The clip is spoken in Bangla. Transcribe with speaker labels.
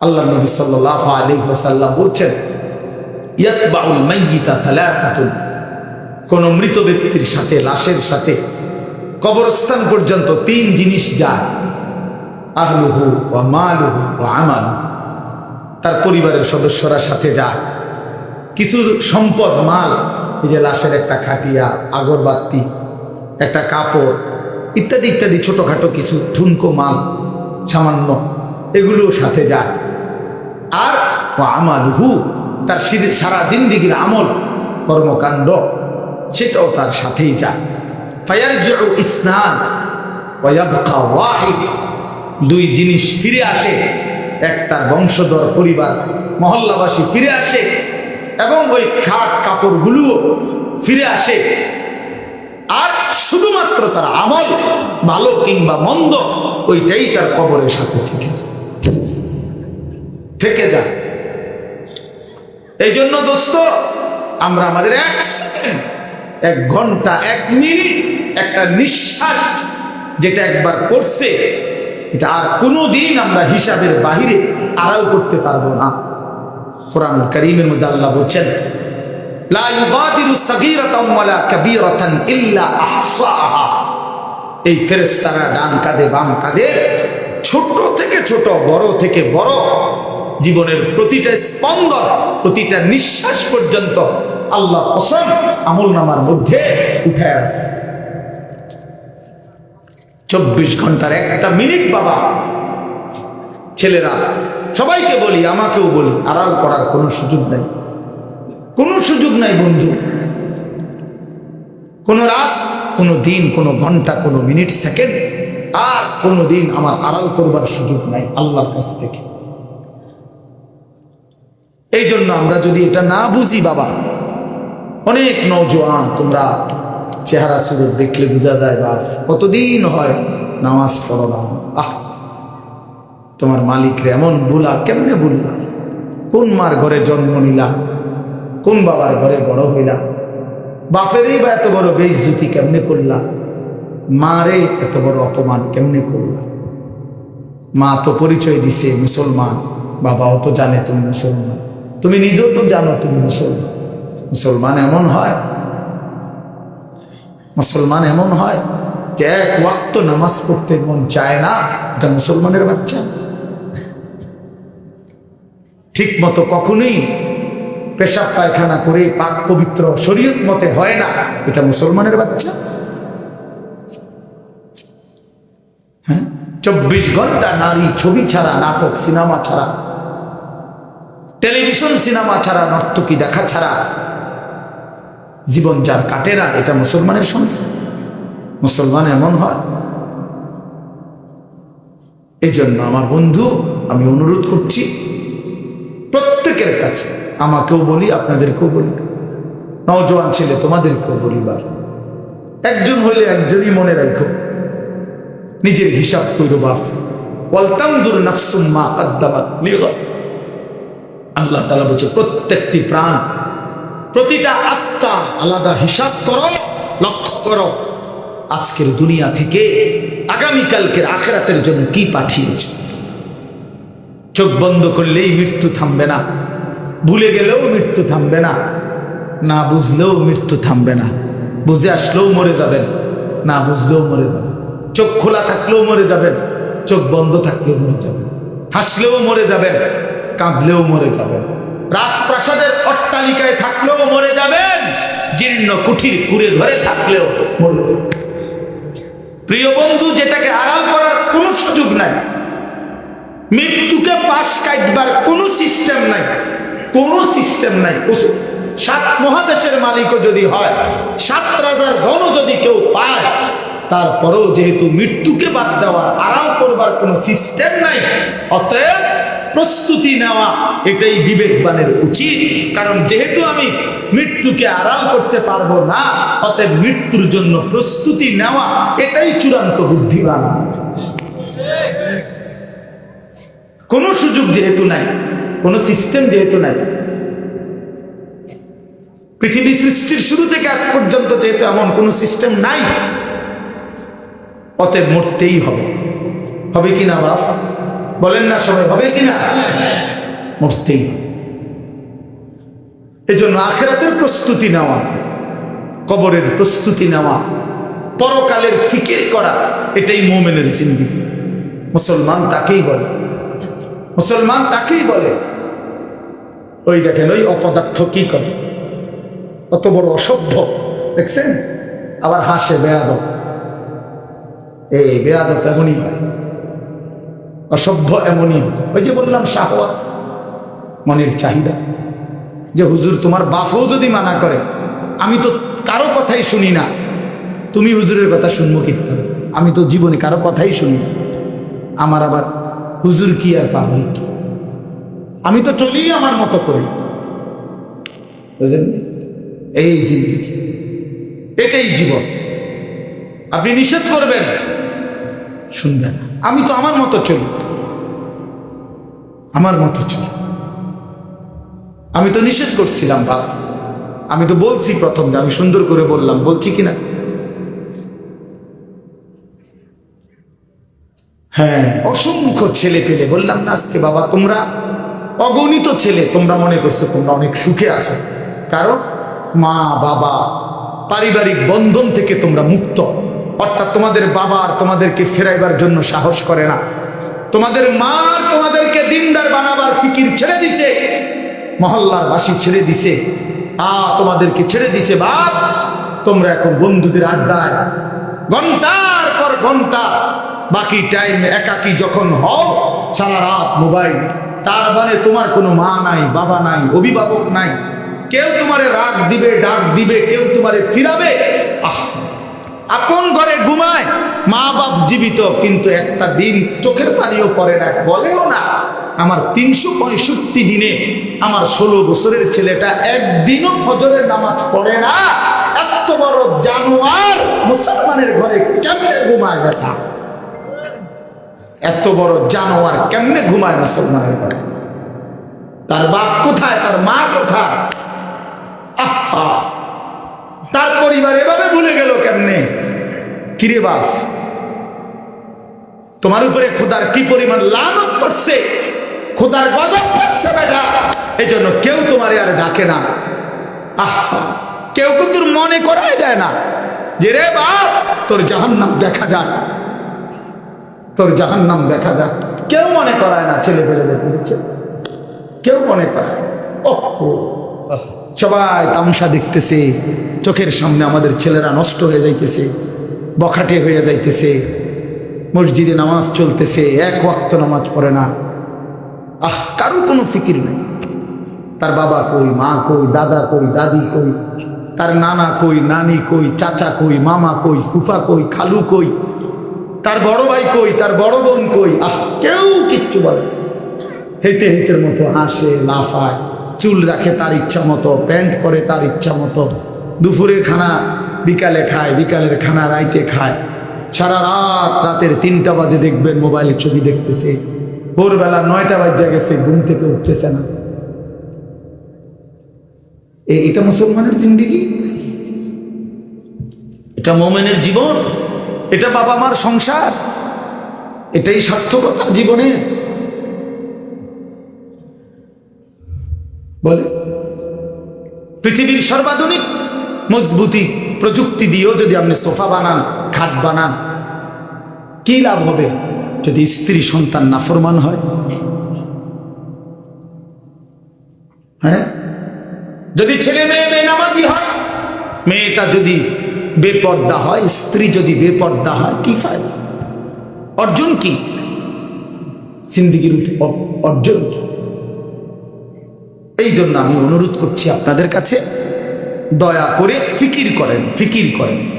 Speaker 1: আল্লাহ নবী সাল্লাহ আলী সাল্লাম বলছেন, ইয়াতবাউল মাইয়িতা সালাসাতুন। কোন মৃত ব্যক্তির সাথে, লাশের সাথে কবরস্থান পর্যন্ত তিন জিনিস যায়। তার পরিবারের সদস্যরা সাথে যায়। কিছু সম্পদ, মাল, এই যে লাশের একটা খাটিয়া, আগরবাতি, একটা কাপড়, ইত্যাদি ইত্যাদি, ছোটোখাটো কিছু, ঠুনকো মাল, সামান্য এগুলো সাথে যায়। আর ও আমালুহু, তার সির- জিন্দিগির আমল, কর্মকাণ্ড, সেটাও তার সাথেই যায়। ফায়ারজিউ ইসনান দুই জিনিস ফিরে আসে, এক তার বংশধর পরিবার, মহল্লাবাসী ফিরে আসে, এবং ওই খাট কাপড়গুলোও ফিরে আসে। আর শুধুমাত্র তার আমল, ভালো কিংবা মন্দ, ওইটাই তার কবরের সাথে থেকে যায়। থেকে যায়। এই জন্য দোস্ত, আমরা আমাদের এক সেকেন্ড এক ঘণ্টা, এক মিনিট একটা নিঃশ্বাস যেটা একবার করছে এটা আর কোনো দিন আমরা হিসাবের বাহিরে আড়াল করতে পারব না। কোরআন করিমের মধ্যে আল্লাহ বলছেন এই ফেরেশতারা ডান কাঁধে বাম কাঁধে, ছোট থেকে ছোট, বড় থেকে বড় জীবনের প্রতিটা স্পন্দন, প্রতিটা নিঃশ্বাস পর্যন্ত আল্লাহ কসম আমল নামার মধ্যে উঠে চব্বিশ ঘণ্টার একটা মিনিট বাবা, ছেলেরা, সবাইকে বলি, আমাকেও বলি, আড়াল করার কোনো সুযোগ নেই। কোনো সুযোগ নাই বন্ধু। কোনো রাত, কোনো দিন, কোনো ঘণ্টা, কোনো মিনিট, সেকেন্ড, আর কোনো দিন আমার আড়াল করবার সুযোগ নাই আল্লাহর কাছ থেকে। এই জন্য আমরা যদি এটা না বুঝি, বাবা, অনেক নৌজোয়ান তোমরা চেহারা সুরত দেখলে বোঝা যায়, বাস, কতদিন হয় নামাজ পড়ো না। আহ, তোমার মালিকরে এমন ভুলা, কেমনে বুললা কোন মার ঘরে জন্ম নিলা? কোন বাবার ঘরে বড় হইলা? বাপেরই বা এত বড় বেইজ্জুতি কেমনে করলা? মারে এত বড় অপমান কেমনে করলা? মা তো পরিচয় দিছে মুসলমান, বাবাও তো জানে তুমি মুসলমান। তুমি নিজেও তো জানো তুমি মুসলমান। মুসলমান এমন হয়। মুসলমান এমন হয় যে এক ওয়াক্ত নামাজ পড়তে মন চায় না, এটা মুসলমানের বাচ্চা। ঠিক মতো কখনোই পেশাব পায়খানা করে পাক পবিত্র শরীয়ত মতে হয় না, এটা মুসলমানের বাচ্চা। হ্যাঁ? চব্বিশ ঘণ্টা নারী ছবি ছাড়া, নাটক, সিনেমা ছাড়া টেলিভিশন, সিনেমা ছাড়া, নর্তকী দেখা ছাড়া জীবন যার কাটে না, এটা মুসলমানের সন্তান। মুসলমান এমন হয়। এই জন্য আমার বন্ধু, আমি অনুরোধ করছি, প্রত্যেকের কাছে, আমাকেও বলি, আপনাদেরকেও বলি, নওজোয়ান ছেলে, তোমাদেরকেও বলি বার একজন হইলে একজনই মনে রাখো, নিজের হিসাব কইর বাপ ওয়ালতামদুর নাফসুম মা কাদ্দামাত লিগাদ। আল্লাহ তালা বলছে, প্রত্যেকটি প্রাণ, প্রতিটা আত্মা আলাদা হিসাব করো, লক্ষ্য করো, আজকের দুনিয়া থেকে আগামীকালকের আখেরাতের জন্য কি পাঠিয়েছ? চোখ বন্ধ করলেই মৃত্যু থামবে না, ভুলে গেলেও মৃত্যু থামবে না না বুঝলেও মৃত্যু থামবে না, বুঝে আসলেও মরে যাবেন, না বুঝলেও মরে যাবেন, চোখ খোলা থাকলেও মরে যাবেন, চোখ বন্ধ থাকলেও মরে যাবেন, হাসলেও মরে যাবেন কাঁদলেও মরে যাবেন। রাজপ্রাসাদের অট্টালিকায় থাকলেও মরে যাবেন। জীর্ণ কুঠির কুড়ে ঘরে থাকলেও মরে যাবেন। প্রিয় বন্ধু, যেটাকে আড়াল করার কোনো সুযোগ নাই। মৃত্যুকে পাশ কাটবার কোনো সিস্টেম নাই। কোনো সিস্টেম নাই। সাত মহাদেশের মালিকও যদি হয়, সাত রাজার গণ যদি কেউ পায়, তারপরেও যেহেতু মৃত্যুকে বাদ দেওয়ার আরাম করবার কোনো সিস্টেম নাই, অতএব প্রস্তুতি নেওয়া এটাই বিবেকবানের উচিত। কারণ যেহেতু আমি মৃত্যুকে আরাম করতে পারব না, অতএব মৃত্যুর জন্য প্রস্তুতি নেওয়া এটাই চূড়ান্ত বুদ্ধিমান। কোনো সুযোগ যেহেতু নাই, কোনো সিস্টেম যেহেতু নাই, পৃথিবী সৃষ্টির শুরু থেকে আজ পর্যন্ত যেহেতু এমন কোনো সিস্টেম নাই, অতএব মরতেই হবে। হবে কি না বাপ? বলেন না সবাই, হবে কিনা? মরতেই এই জন্য আখেরাতের প্রস্তুতি নেওয়া, কবরের প্রস্তুতি নেওয়া, পরকালের ফিকির করা, এটাই মোমেনের জিন্দিগি। মুসলমান তাকেই বলে। মুসলমান তাকেই বলে। ওই দেখেন, ওই অপদার্থ কি করে? কত বড় অসভ্য, দেখছেন? আবার হাসে বেয়াদ এই বেয়াদ এমনই হয়। অসভ্য এমনই হতো ওই যে বললাম শাহওয়াত মনের চাহিদা। যে হুজুর, তোমার বাপও যদি মানা করে, আমি তো কারও কথাই শুনি না। তুমি হুজুরের কথা শুনব কীর্তন আমি তো জীবনে কারও কথাই শুনি আমার আবার হুজুর কি আর পাবলিক? আমি তো চলি আমার মতো করে। বুঝলেন এই জিন্দিগি, এটাই জীবন। আপনি নিষেধ করবেন। শুনবেন না। আমি তো আমার মতো চলি। আমার মতো চলি। আমি তো নিষেধ করছিলাম, বাপ। আমি তো বলছি প্রথম যে আমি সুন্দর করে বললাম। বলছি কিনা? হ্যাঁ অসংখ্য ছেলে পেলে বললাম না আজকে, বাবা, তোমরা অগণিত ছেলে, তোমরা মনে করছ তোমরা অনেক সুখে আছো। কারণ মা, বাবা, পারিবারিক বন্ধন থেকে তোমরা মুক্ত। অর্থাৎ তোমাদের বাবা আর তোমাদেরকে ফেরাইবার জন্য সাহস করে না। তোমাদের মা তোমাদেরকে দিনদার বানাবার ফিকির ছেড়ে দিছে। মহল্লার বাসী ছেড়ে দিছে। আ তোমাদেরকে ছেড়ে দিছে, বাপ। তোমরা এখন বন্ধুদের আড্ডায়। ঘণ্টার পর ঘণ্টা বাকি টাইম একাকি যখন হও, সারা রাত মোবাইল তার মানে তোমার কোনো মা নাই, বাবা নাই, অভিভাবক নাই। কেউ তোমারে রাগ দিবে, ডাক দিবে, কেউ তোমারে ফিরাবে। আহ! আপন ঘরে ঘুমায়? মা বাপ জীবিত, কিন্তু একটা দিন চোখের পানিও পড়ে না, বলেও না। আমার তিনশো পঁয়ষট্টি দিনে আমার ষোলো বছরের ছেলেটা একদিনও ফজরের নামাজ পড়ে না। এত বড় জানোয়ার মুসলমানের ঘরে কেমনে ঘুমায় বেটা? এত বড় জানোয়ার কেমনে ঘুমায় মুসলমানের ঘরে? তার বাপ কোথায়? তার মা কোথায়? আহা তার পরিবার এভাবে ভুলে গেল কেমনে কিরে বাপ? তোমার উপরে খোদার কি পরিমাণ লানত করছে খোদার গজব করছে বেটা। এই জন্য কেউ তোমারে আর ডাকে না। আহা, কেউ কিন্তু মনে করাই দেয় না যে রে বাপ, তোর জাহান নাম দেখা যাক। তোর জাহান নাম দেখা যাক। কেউ মনে করায় না ছেলে পেলেদের বুঝছে কেউ মনে করায়। সবাই তামসা দেখতেছে। চোখের সামনে আমাদের ছেলেরা নষ্ট হয়ে যাইতেছে। বখাটে হয়ে যাইতেছে। মসজিদে নামাজ চলতেছে, এক ওয়াক্ত নামাজ পড়ে না। আহ, কারও কোনো ফিকির নাই। তার বাবা কই, মা কই, দাদা কই, দাদি কই, তার নানা কই, নানি কই, চাচা কই, মামা কই, ফুফা কই, খালু কই, তার বড় ভাই কই, তার বড় বোন কই, আহ, কেউ কিচ্ছু বলে। হেঁটে হেঁটের মতো হাসে, লাফায়, চুল রাখে তার ইচ্ছা মতো, প্যান্ট পরে তার ইচ্ছা মতো। দুপুরের খানা বিকালে খায়, বিকালের খানা রাইতে খায়। সারা রাত রাতের তিনটা বাজে দেখবেন মোবাইলে ছবি দেখতেছে। ভোরবেলা নয়টা বাজে গেছে, ঘুম থেকে উঠতেছে না। এটা মুসলমানের জিন্দিগি? এটা মোমেনের জীবন? এটা বাবা মার সংসার? এটাই সার্থকতা জীবনে? বলে, পৃথিবীর সর্বাধুনিক, মজবুতি। প্রযুক্তি দিয়েও যদি আপনি সোফা বানান, খাট বানান, কি লাভ হবে? যদি স্ত্রী সন্তান নাফরমান হয়? হ্যাঁ? যদি ছেলে মেয়ে বেনামাজি হয়? মেয়েটা যদি বেপর্দা হয়, স্ত্রী যদি বেপর্দা হয়, কি ফায়দা? অর্জন কি? সিন্দিগির অর্জন কি? এই জন্য আমি অনুরোধ করছি আপনাদের কাছে দয়া করে ফিকির করেন ফিকির করেন।